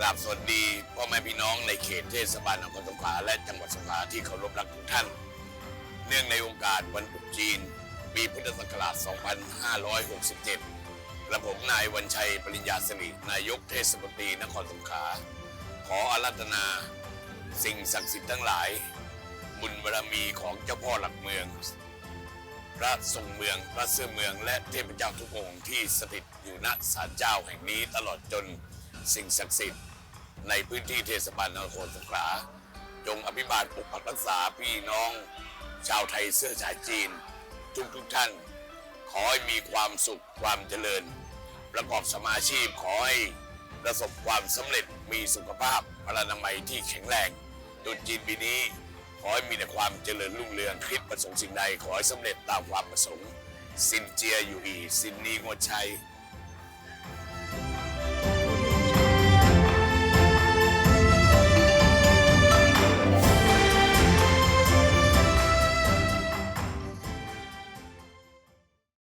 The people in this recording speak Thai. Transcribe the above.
กราบสวัสดีพ่อแม่พี่น้องในเขตเทศบาลนครสงขลาและจังหวัดสงขลาที่เคารพรักทุกท่าน เนื่องในโอกาสวันตรุษจีน ปีพุทธศักราช 2567กระผมนายวันชัยปริญญาสิรินายกเทศมนตรีนครสงขลาขออารัตนา สิ่งศักดิ์สิทธิ์ทั้งหลาย บุญบารมีของเจ้าพ่อหลักเมือง พระทรงเมืองพระเสื้อเมือง และเทพเจ้าทุกองค์ที่สถิตอยู่ณศาลเจ้าแห่งนี้ตลอดจนสิ่งศักดิ์สิทธิ์ ในพื้นที่เทศบาลนครสงขลาจงอภิบาลปกปักรักษาพี่น้อง ชาวไทยเสื้อสายจีน ทุกทุกท่าน ขอให้มีความสุขความเจริญ ประกอบสมาชีพขอให้ประสบความสำเร็จมีสุขภาพพลานามัยที่แข็งแรงตรุษจีนปีนี้ ขอให้มีแต่ความเจริญรุ่งเรืองคิดประสงค์สิ่งใด ขอให้สำเร็จตามความประสงค์ สินเจียอยู่อีสินนีงวดชัย